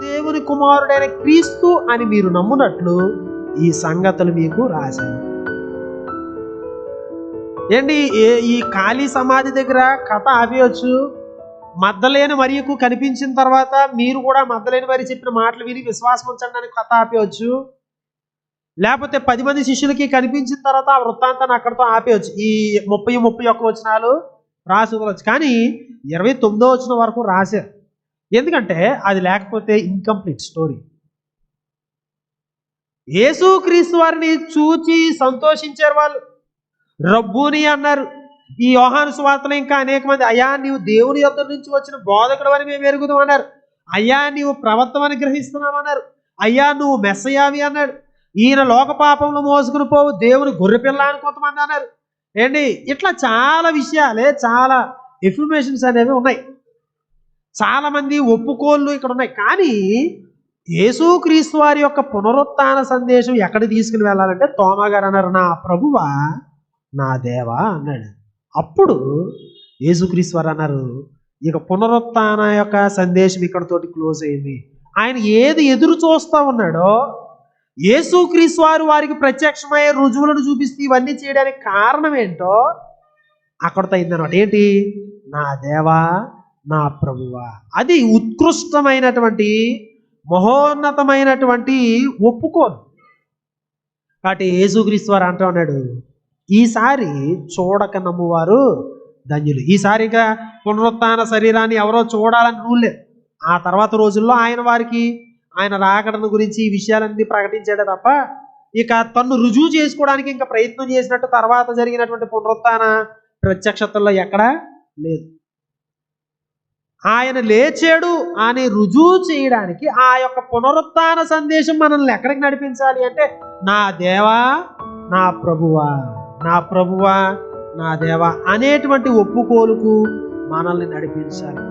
దేవుని కుమారుడైన క్రీస్తు అని మీరు నమ్మునట్లు ఈ సంగతులు మీకు రాశాను. ఏంటి? ఈ ఖాళీ సమాధి దగ్గర కథ ఆపేయచ్చు. మద్దలేని మరియకు కనిపించిన తర్వాత మీరు కూడా మద్దలేని మరి చెప్పిన మాటలు విని విశ్వాసం ఉంచండి అని కథ ఆపేయచ్చు. లేకపోతే పది మంది శిష్యులకి కనిపించిన తర్వాత ఆ వృత్తాంతాన్ని అక్కడితో ఆపేయచ్చు. ఈ ముప్పై ముప్పై ఒక్క వచనాలు రాసి వదలొచ్చు కానీ ఇరవై తొమ్మిదో వచ్చిన వరకు రాశారు. ఎందుకంటే అది లేకపోతే ఇన్కంప్లీట్ స్టోరీ యేసుక్రీస్తు వారిని చూచి సంతోషించారు వాళ్ళు. రబ్బుని అన్నారు. ఈ యోహాను సువార్తలో ఇంకా అనేక మంది అయ్యా నీవు దేవుని యొద్ద నుంచి వచ్చిన బోధకుడు అని మేము ఎరుగుదాం అన్నారు. అయ్యా నీవు ప్రవర్తమని గ్రహిస్తున్నామన్నారు అయ్యా నువ్వు మెస్సయావి అన్నాడు. ఈయన లోక పాపంలో మోసుకుని పోవు దేవుని గొర్రెపిల్ల అని కొంతమంది అన్నారు. ఏంటి? ఇట్లా చాలా విషయాలే చాలా ఇన్ఫర్మేషన్స్ అనేవి ఉన్నాయి. చాలామంది ఒప్పుకోళ్ళు ఇక్కడ ఉన్నాయి. కానీ యేసుక్రీస్తు వారి యొక్క పునరుత్న సందేశం ఎక్కడ తీసుకుని వెళ్ళాలంటే తోమగారు అన్నారు నా ప్రభువా నా దేవా అన్నాడు. అప్పుడు యేసుక్రీస్తు వారు అన్నారు ఇక పునరుత్న యొక్క సందేశం ఇక్కడతోటి క్లోజ్ అయింది. ఆయన ఏది ఎదురు చూస్తూ ఉన్నాడో యేసుక్రీస్ వారు వారికి ప్రత్యక్షమయ్యే రుజువులను చూపిస్తూ ఇవన్నీ చేయడానికి కారణం ఏంటో అక్కడతో అయిందనమాట. ఏంటి? నా దేవా నా ప్రభువా. అది ఉత్కృష్టమైనటువంటి మహోన్నతమైనటువంటి ఒప్పుకోను. కాబట్టి యేసుక్రీస్తు వారు అంటూ ఉన్నాడు ఈసారి చూడక నమ్మువారు ధన్యులు. ఈసారి ఇంకా పునరుత్న శరీరాన్ని ఎవరో చూడాలని రూల్ లేదు. ఆ తర్వాత రోజుల్లో ఆయన వారికి ఆయన రాకడను గురించి ఈ విషయాలన్నీ ప్రకటించాడే తప్ప ఇక తన్ను రుజువు చేసుకోవడానికి ఇంకా ప్రయత్నం చేసినట్టు తర్వాత జరిగినటువంటి పునరుత్న ప్రత్యక్షతల్లో ఎక్కడా లేదు. ఆయన లేచాడు అని రుజువు చేయడానికి ఆ యొక్క పునరుత్న సందేశం మనల్ని ఎక్కడికి నడిపించాలి అంటే నా దేవా నా ప్రభువా నా ప్రభువా నా దేవా అనేటువంటి ఒప్పుకోలుకు మనల్ని నడిపించాలి.